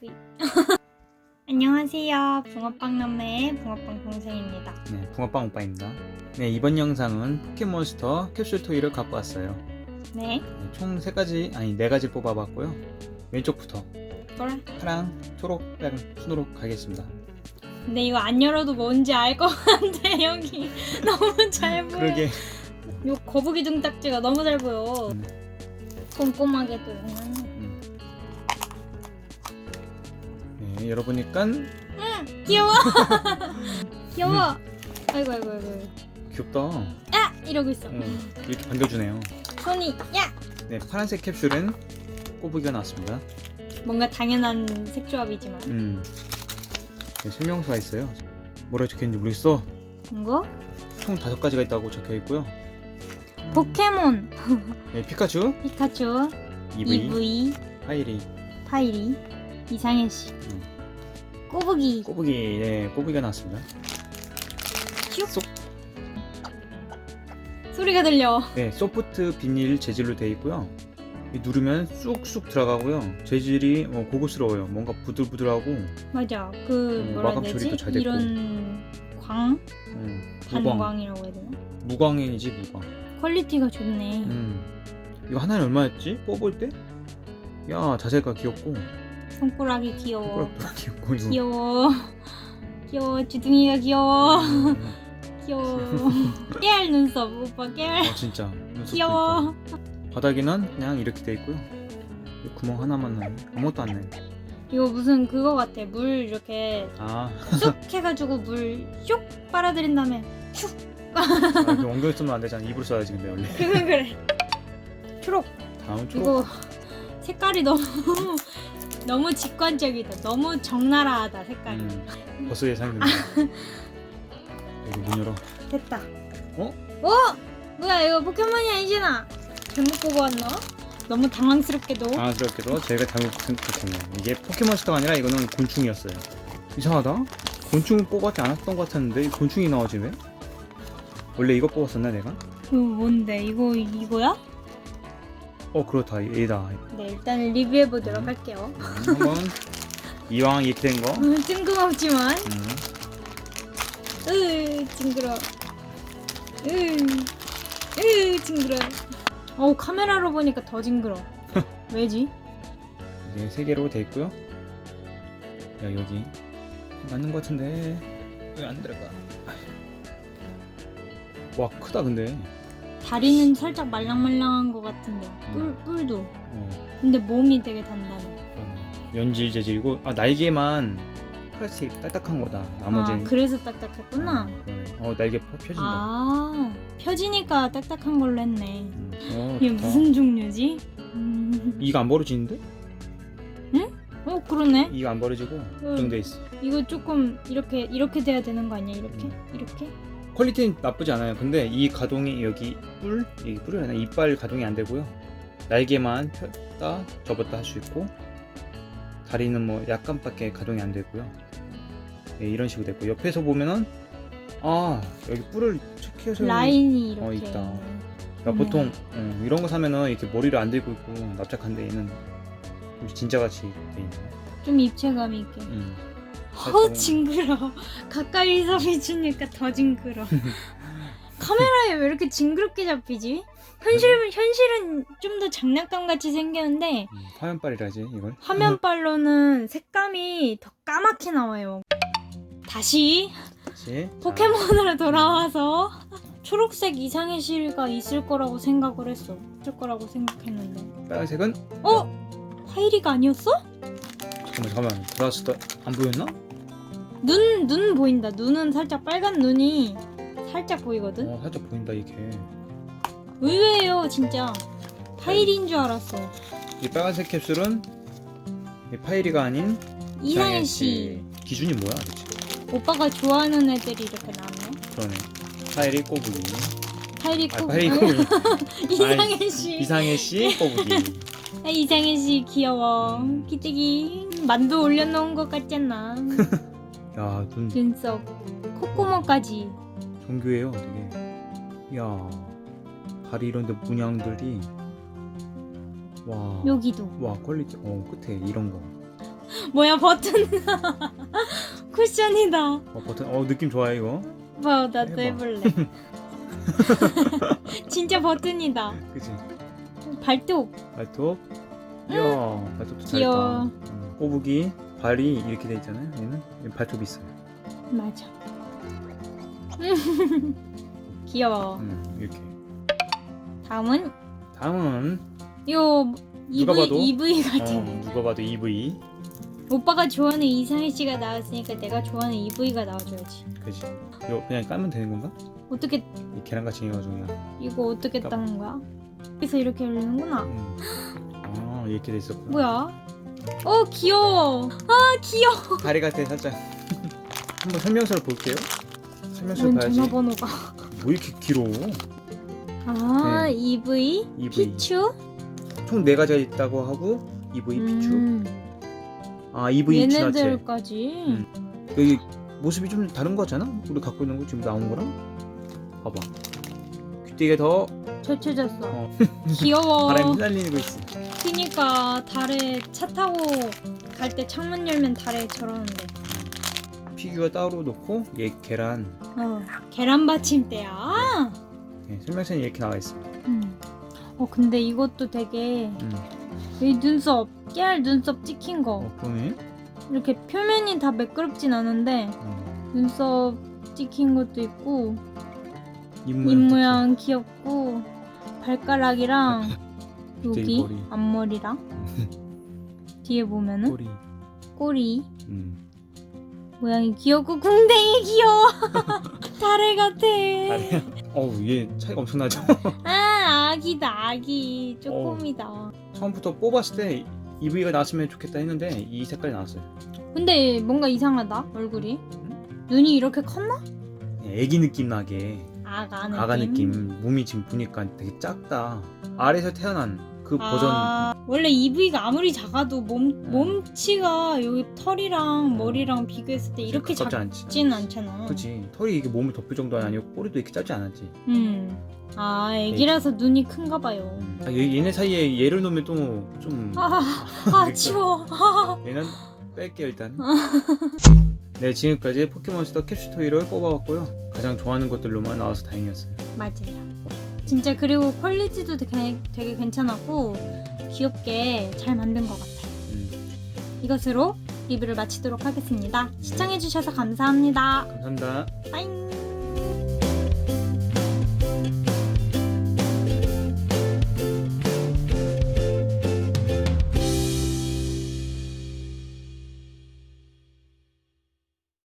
V. 안녕하세요. 붕어빵 남매의 붕어빵 동생입니다. 네, 붕어빵 오빠입니다. 네, 이번 영상은 포켓몬스터 캡슐 토이를 갖고 왔어요. 네, 네, 총 3가지, 아니 4가지 뽑아봤고요. 왼쪽부터 그래. 파랑, 초록, 빨강 순으로 가겠습니다. 근데 이거 안 열어도 뭔지 알 것 같아. 여기 너무 잘 보여. 그러게 요 거북이 등딱지가 너무 잘 보여. 음. 꼼꼼하게도 네, 열어보니까 응, 귀여워. 귀여워. 아이고 아이고 아이고. 귀엽다. 어, 야 이러고 있어. 이렇게 반겨주네요. 손이 야. 네, 파란색 캡슐은 꼬부기가 나왔습니다. 뭔가 당연한 색조합이지만 음. 네, 설명서가 있어요. 뭐라 적혀있는지 모르겠어. 이거 총 5가지가 있다고 적혀 있고요. 포켓몬 네, 피카츄, 피카츄, EV, 하이리, 파이리, 이상현 씨, 음. 꼬부기, 꼬부기, 네, 꼬부기가 나왔습니다. 슉. 쏙. 소리가 들려. 네, 소프트 비닐 재질로 되어 있고요. 이 누르면 쑥쑥 들어가고요. 재질이 어, 고급스러워요. 뭔가 부들부들하고 맞아. 그 음, 뭐라 해야 되지? 이런 광, 음, 무광, 단광이라고 해야 되나? 무광이지 무광. 퀄리티가 좋네. 음, 이거 하나는 얼마였지? 뽑을 때? 야, 자세가 귀엽고, 손가락이 귀여워. 꼬락도 귀엽고 이거. 귀여워. 귀여워. 주둥이가 귀여워. 음, 귀여워. 깨알 눈썹. 오빠 깨알. 어, 진짜. 눈썹도 귀여워. 있고. 바닥에는 그냥 이렇게 돼 있고요. 이 구멍 하나만 나요. 아무것도 안 나요. 이거 무슨 그거 같아. 물 이렇게 아, 쑥 해가지고 물슉 빨아들인 다음에 아 이거 엉덩이 쓰면 안 되잖아. 입으로 써야지 근데 원래. 그건 그래. 초록. 다음 초록. 이거 색깔이 너무 너무 직관적이다. 너무 적나라하다 색깔이. 음, 벌써 예상됩니다. 여기 문 열어. 됐다. 어? 어? 뭐야 이거 포켓몬이 아니잖아. 잘못 보고 왔나? 너무 당황스럽게도. 당황스럽게도 제가 잘못 생각했네요. 이게 포켓몬스터가 아니라 이거는 곤충이었어요. 이상하다. 곤충 뽑았지 않았던 것 같았는데 이 곤충이 나오지 왜? 원래 이거 뽑았었나 내가? 이거 뭔데? 이거 이거야? 어 그렇다 얘다. 네 일단 리뷰해 보도록 음. 할게요. 음, 한번 이왕 이렇게 된 거. 음, 뜬금없지만. 음, 으 징그러. 으, 으 징그러. 어우 카메라로 보니까 더 징그러. 왜지? 이제 세 개로 돼 있고요. 야 여기 맞는 것 같은데 왜 안 들어가? 와 크다 근데. 다리는 살짝 말랑말랑한 것 같은데 뿔 음. 뿔도. 어, 근데 몸이 되게 단단해. 어, 연질 재질이고 아 날개만 플라스틱 딱딱한 거다. 나머지는 아 그래서 딱딱했구나. 어, 그러네. 어 날개 펴- 펴진다. 아 펴지니까 딱딱한 걸로 했네. 음. 어, 이게 좋다. 무슨 종류지? 음... 이가 안 벌어지는데? 어 그러네. 이가 안 벌어지고 고정돼 있어. 이거 조금 이렇게 이렇게 돼야 되는 거 아니야? 이렇게 이렇게? 퀄리티는 나쁘지 않아요. 근데 이 가동이 여기 뿔, 여기 뿔이 아니라 이빨 가동이 안 되고요. 날개만 폈다 접었다 할 수 있고 다리는 뭐 약간밖에 가동이 안 되고요. 네, 이런 식으로 됐고 옆에서 보면은 아 여기 뿔을 체크해서 라인이 이렇게. 어, 있다. 그러니까 음. 보통 음, 이런 거 사면은 이렇게 머리를 안 들고 있고 납작한데 얘는 좀 진짜 같이 돼 있네. 좀 입체감 있게. 음. 어우 징그러. 가까이서 비추니까 더 징그러. 카메라에 왜 이렇게 징그럽게 잡히지? 현실은 현실은 좀 더 장난감 같이 생겼는데 음, 화면빨이라지 이걸. 화면빨로는 색감이 더 까맣게 나와요. 다시 다시. 포켓몬으로 돌아와서 초록색 이상의 실가 있을 거라고 생각을 했어. 있을 거라고 생각했는데. 자, 빨간색은 어? 파이리가 아니었어? 잠깐만 잠깐만 돌아왔을 때안 보였나? 눈, 눈 보인다. 눈은 살짝 빨간 눈이 살짝 보이거든? 어 살짝 보인다 이게. 의외예요, 진짜. 파이리인 줄 알았어. 이 빨간색 캡슐은 이 파이리가 아닌 이상해 씨. 기준이 뭐야 대체? 오빠가 좋아하는 애들이 이렇게 나왔네. 그러네. 파이리 꼬부기. 파이리 아 코. 파이리 꼬부기. 이상해 씨. 이상해 씨 꼬부기. 아, 이상해 씨 귀여워. 기대기. 만두 올려놓은 것 같잖아. 야 눈 눈썹. 콧구멍까지. 정교해요 되게. 야 다리 이런데 문양들이 와. 여기도. 와 퀄리티 어 끝에 이런 거. 뭐야 버튼 쿠션이다. 어 버튼 어 느낌 좋아요 이거 봐 나도 해봐. 해볼래. 진짜 버튼이다. 그치 발톱. 발톱 이야 발톱도 잘했다 귀여워. 음, 꼬부기 발이 이렇게 돼 있잖아요 얘는 얘 발톱이 있어요 맞아. 귀여워. 음, 이렇게 다음은 다음은 요 누가 EV 봐도? EV 어, 같은. 누가 봐도 EV 오빠가 좋아하는 이상희 씨가 나왔으니까 내가 좋아하는 EV가 나와줘야지. 그지 이거 그냥 까면 되는 건가? 어떻게 이 계란같이 생겨가지고 그냥 이거 어떻게 까- 따는 거야? 그래서 이렇게 열리는구나. 음. 아 이렇게 돼 있었구나 뭐야? 어 귀여워. 아 귀여워. 다리 같아 살짝 한번 설명서를 볼게요 설명서를 웬 봐야지 전화번호가? 뭐 이렇게 길어 아 네. EV, EV. 피추. 총네 가지가 있다고 하고 EV 피추 음, 아 EV 지나체 얘네들까지. 음. 여기 모습이 좀 다른 거잖아 우리 갖고 있는 거 지금 나온 거랑 봐봐 귀때기가 더 젖혀졌어. 어, 귀여워. 바람에 휘날리는 거 있어 그니까 달에 차 타고 갈 때 창문 열면 달에 저러는데. 피규어 따로 놓고 얘 계란 어 계란 받침대야. 네, 설명서는 이렇게 나와 있어 음. 어 근데 이것도 되게 음. 이 눈썹 깨알 눈썹 찍힌 거 어 그러네 이렇게 표면이 다 매끄럽진 않은데 음. 눈썹 찍힌 것도 있고 입 모양 귀엽고 발가락이랑 여기 머리. 앞머리랑 뒤에 보면은 꼬리. 꼬리. 음. 모양이 귀엽고 궁뎅이 귀여워. 달에 같아. 다리야? 어우 얘 차이가 엄청나죠? 아 아기다 아기. 쪼꼬미다. 처음부터 뽑았을 때 EV가 나왔으면 좋겠다 했는데 이 색깔이 나왔어요. 근데 뭔가 이상하다 얼굴이. 눈이 이렇게 컸나? 애기 느낌 나게 아가 느낌 아가 느낌 몸이 지금 보니까 되게 작다 아래에서 태어난 그 버전 아, 원래 EV가 아무리 작아도 몸 음. 몸치가 여기 털이랑 음. 머리랑 비교했을 때 이렇게 가깝지 않지 않잖아. 그치 털이 이게 몸을 덮을 정도는 아니고 꼬리도 이렇게 짧지 않았지 음. 아, 애기라서 눈이 큰가 봐요. 음. 아, 얘, 얘네 사이에 얘를 놓으면 또 좀 아, 아 치워. 얘는 뺄게요 일단 네 지금까지 포켓몬스터 캡슐토이를 뽑아봤고요 가장 좋아하는 것들로만 나와서 다행이었어요 맞아요. 진짜 그리고 퀄리티도 되게, 되게 괜찮았고 귀엽게 잘 만든 것 같아요. 음, 이것으로 리뷰를 마치도록 하겠습니다. 시청해주셔서 감사합니다. 감사합니다 빠잉.